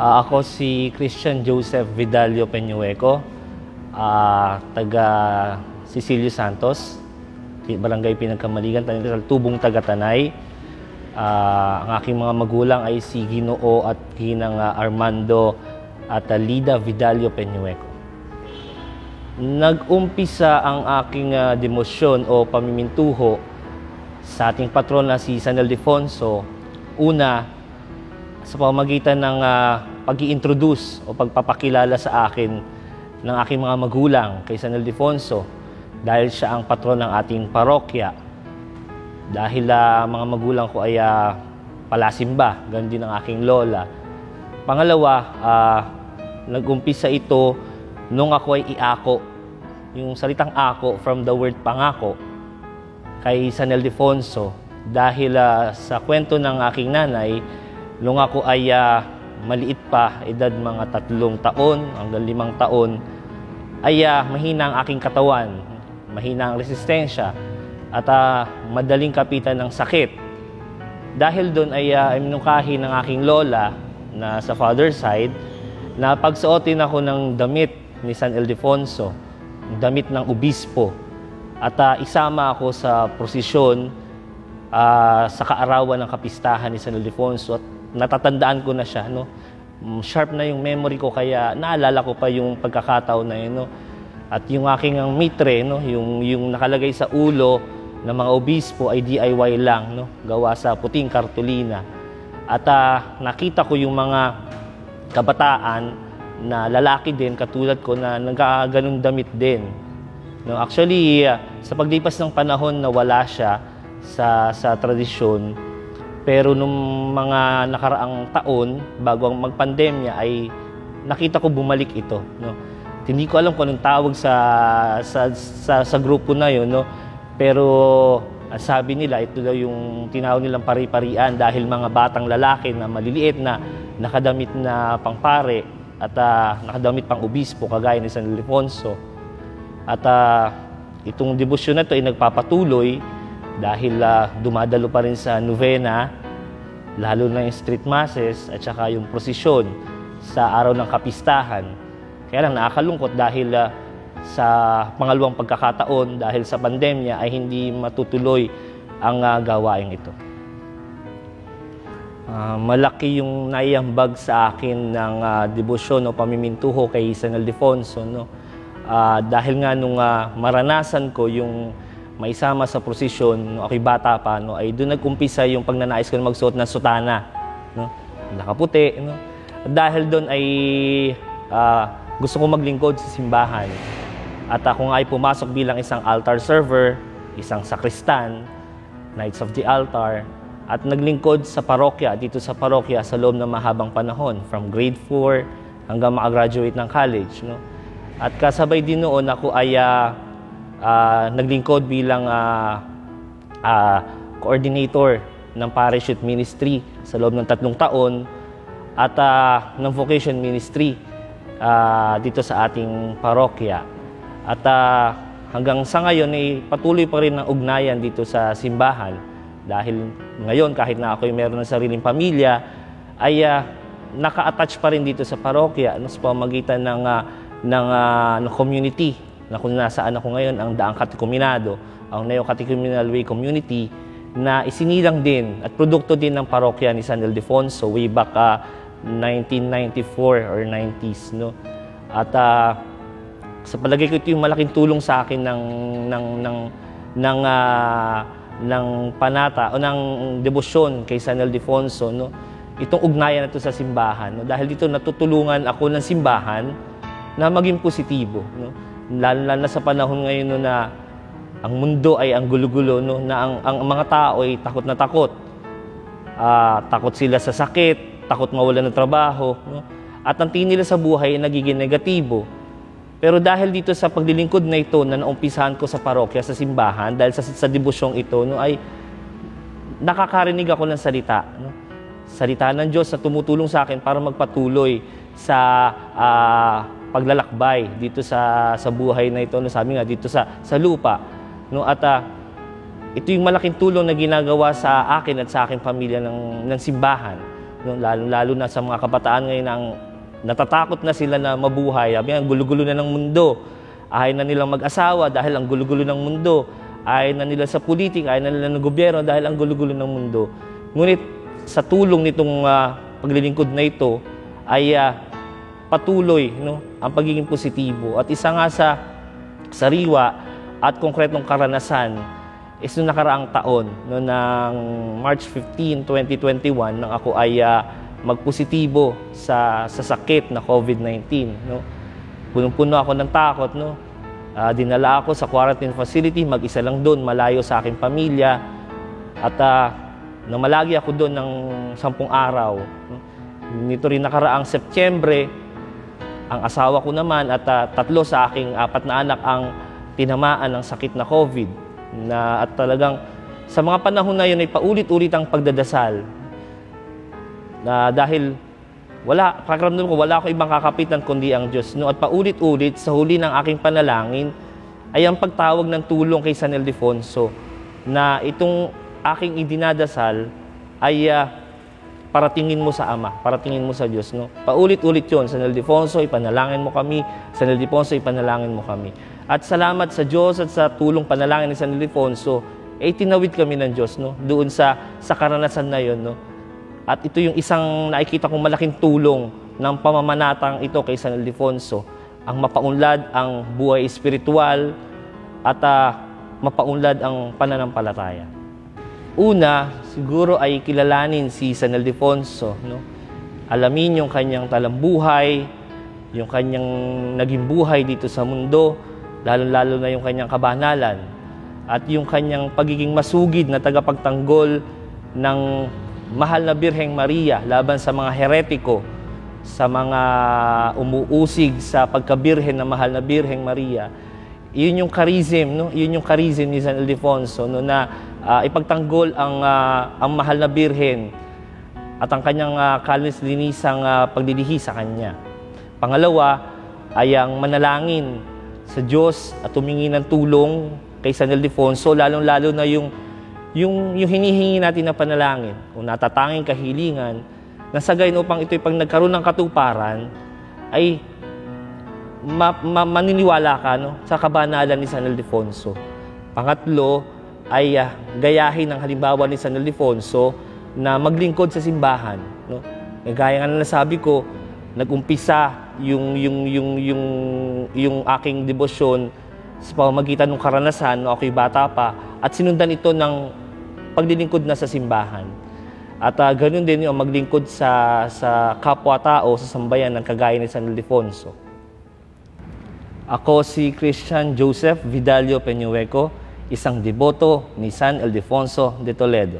Ah, ako si Christian Joseph Vidalio Peñueco, ah, taga Cecilio Santos, Barangay Pinagkamaligan, Tanay, Tubong Tagatanay. Ah, ang aking mga magulang ay si Ginoo at Ginang Armando at ah, Lida Vidalio Peñueco. Nag-umpisa ang aking ah, demosyon o pamimintuho sa ating patron na si San Ildefonso. Una, sa pamamagitan ng pag introduce o pagpapakilala sa akin ng aking mga magulang kay San Ildefonso dahil siya ang patron ng ating parokya. Dahil ah, mga magulang ko ay ah, palasimba, ganun din ang aking lola. Pangalawa, ah, nag-umpisa ito nung ako ay iako. Yung salitang ako from the word pangako kay San Ildefonso dahil ah, sa kwento ng aking nanay, nung ako ay ah, maliit pa, edad mga tatlong taon hanggang limang taon, ay ah, mahina ang aking katawan, mahina ang resistensya, at ah, madaling kapitan ng sakit. Dahil doon ay uh, minungkahi ng aking lola na sa father side na pagsuotin ako ng damit ni San Ildefonso, damit ng obispo. At ah, isama ako sa prosesyon ah, sa kaarawan ng kapistahan ni San Ildefonso at natatandaan ko na siya. No? Mm, Sharp na yung memory ko kaya naalala ko pa yung pagkakataon na yun. No? At yung aking ang mitre, no? yung, yung nakalagay sa ulo ng mga obispo ay DIY lang, no? gawa sa puting kartulina. At ah, nakita ko yung mga kabataan na lalaki din katulad ko na nagkaganong damit din. No, actually, uh, sa paglipas ng panahon nawala siya sa sa tradisyon. Pero nung mga nakaraang taon bago ang magpandemya ay nakita ko bumalik ito, no. Hindi ko alam kung anong tawag sa sa sa, sa grupo na 'yon, no. Pero sabi nila ito daw yung tinawag nilang pari-parian dahil mga batang lalaki na maliliit na nakadamit na pangpare at ah, nakadamit pang obispo kagaya ni San Ildefonso. At ah, itong debosyon na ito ay nagpapatuloy dahil ah, dumadalo pa rin sa novena, lalo na yung street masses at saka yung prosesyon sa araw ng kapistahan. Kaya lang nakakalungkot dahil ah, sa pangalawang pagkakataon dahil sa pandemya ay hindi matutuloy ang ah, gawain ito. Ah, malaki yung naiambag sa akin ng ah, debosyon o pamimintuho kay San Ildefonso. No? Ah, dahil nga nung ah, maranasan ko yung maisama sa prosesyon, no, ako'y bata pa, no, ay doon nag-umpisa yung pagnanais ko na magsuot ng sutana. No? Nakaputi. No? Dahil doon ay ah, gusto ko maglingkod sa simbahan. At ako nga ay pumasok bilang isang altar server, isang sakristan, Knights of the Altar, at naglingkod sa parokya, dito sa parokya sa loob ng mahabang panahon, from grade 4 hanggang makagraduate ng college. No? At kasabay din noon ako ay ah, ah, naglingkod bilang ah, ah, coordinator ng parish youth ministry sa loob ng tatlong taon at ah, ng vocation ministry ah, dito sa ating parokya. At ah, hanggang sa ngayon ay patuloy pa rin ang ugnayan dito sa simbahan dahil ngayon kahit na ako ay meron ng sariling pamilya ay ah, naka-attach pa rin dito sa parokya sa pamagitan ng ah, ng ah, ng community na kung nasaan ako ngayon ang Daang Katikuminado, ang Neo Catechumenial Way Community na isinilang din at produkto din ng parokya ni San Ildefonso way back ah, 1994 or 90s no. At ah, sa palagay ko ito yung malaking tulong sa akin ng ng ng ng ah, ng panata o ng debosyon kay San Ildefonso no. Itong ugnayan na ito sa simbahan no. Dahil dito natutulungan ako ng simbahan na maging positibo no. Lalo, lalo na sa panahon ngayon no, na ang mundo ay ang gulo-gulo no na ang, ang mga tao ay takot na takot. Ah, takot sila sa sakit, takot mawalan ng trabaho, no? At ang tingin nila sa buhay ay nagiging negatibo. Pero dahil dito sa paglilingkod na ito na naumpisahan ko sa parokya, sa simbahan, dahil sa, sa debusyong ito, no, ay nakakarinig ako ng salita. No? Salita ng Diyos na tumutulong sa akin para magpatuloy sa ah, paglalakbay dito sa sa buhay na ito. No, sabi nga dito sa sa lupa. No, at ah, ito yung malaking tulong na ginagawa sa akin at sa aking pamilya ng, ng simbahan No, lalo, lalo na sa mga kabataan ngayon ang natatakot na sila na mabuhay. Sabi ang gulo-gulo na ng mundo. Ayaw na nilang mag-asawa dahil ang gulo-gulo ng mundo. Ayaw na nila sa politika, ayaw na nila ng gobyerno dahil ang gulo-gulo ng mundo. Ngunit sa tulong nitong ah, paglilingkod na ito ay ah, patuloy no, ang pagiging positibo. At isa nga sa sariwa at konkretong karanasan is noong nakaraang taon, no, ng March 15, 2021, nang ako ay ah, magpositibo sa, sa sakit na COVID-19. No. Punong-puno ako ng takot. No. Ah, dinala ako sa quarantine facility, mag-isa lang doon, malayo sa aking pamilya. At uh, namalagi ako doon ng sampung araw. Nito rin nakaraang Setyembre, ang asawa ko naman at ah, tatlo sa aking apat na anak ang tinamaan ng sakit na COVID. Na, at talagang sa mga panahon na yun ay paulit-ulit ang pagdadasal. Na dahil wala, pakiramdam ko, wala akong ibang kakapitan kundi ang Diyos. No? At paulit-ulit sa huli ng aking panalangin ay ang pagtawag ng tulong kay San Ildefonso na itong aking idinadasal ay ah, paratingin mo sa Ama, paratingin mo sa Diyos. No? Paulit-ulit yon San Ildefonso, ipanalangin mo kami. San Ildefonso, ipanalangin mo kami. At salamat sa Diyos at sa tulong panalangin ni San Ildefonso, eh tinawid kami ng Diyos no? doon sa, sa karanasan na yon. No? At ito yung isang nakikita kong malaking tulong ng pamamanatang ito kay San Ildefonso. Ang mapaunlad ang buhay espiritual at ah, mapaunlad ang pananampalataya. Una, siguro ay kilalanin si San Ildefonso. No? Alamin yung kanyang talambuhay, yung kanyang naging buhay dito sa mundo, lalo-lalo na yung kanyang kabanalan, at yung kanyang pagiging masugid na tagapagtanggol ng mahal na Birheng Maria laban sa mga heretiko, sa mga umuusig sa pagkabirhen na mahal na Birheng Maria. Yun yung charism, no? Yun yung charism ni San Ildefonso no na ah, ipagtanggol ang ah, ang mahal na Birhen at ang kanyang uh, ah, pagdilihi sa kanya. Pangalawa ay ang manalangin sa Diyos at tumingi ng tulong kay San Ildefonso, lalong-lalo na yung, yung, yung hinihingi natin na panalangin o natatanging kahilingan na sa gayon upang ito'y pag nagkaroon ng katuparan ay ma, ma- maniniwala ka no, sa kabanalan ni San Ildefonso. Pangatlo ay ah, gayahin ang halimbawa ni San Ildefonso na maglingkod sa simbahan. No? Eh, Gaya nga na nasabi ko, nagumpisa yung, yung, yung, yung, yung aking debosyon sa pamamagitan ng karanasan no ako'y bata pa at sinundan ito ng paglilingkod na sa simbahan. At ah, ganun din yung maglingkod sa, sa kapwa-tao sa sambayan ng kagaya ni San Ildefonso. Ako si Christian Joseph Vidalio Peñueco, isang deboto ni San Ildefonso de Toledo.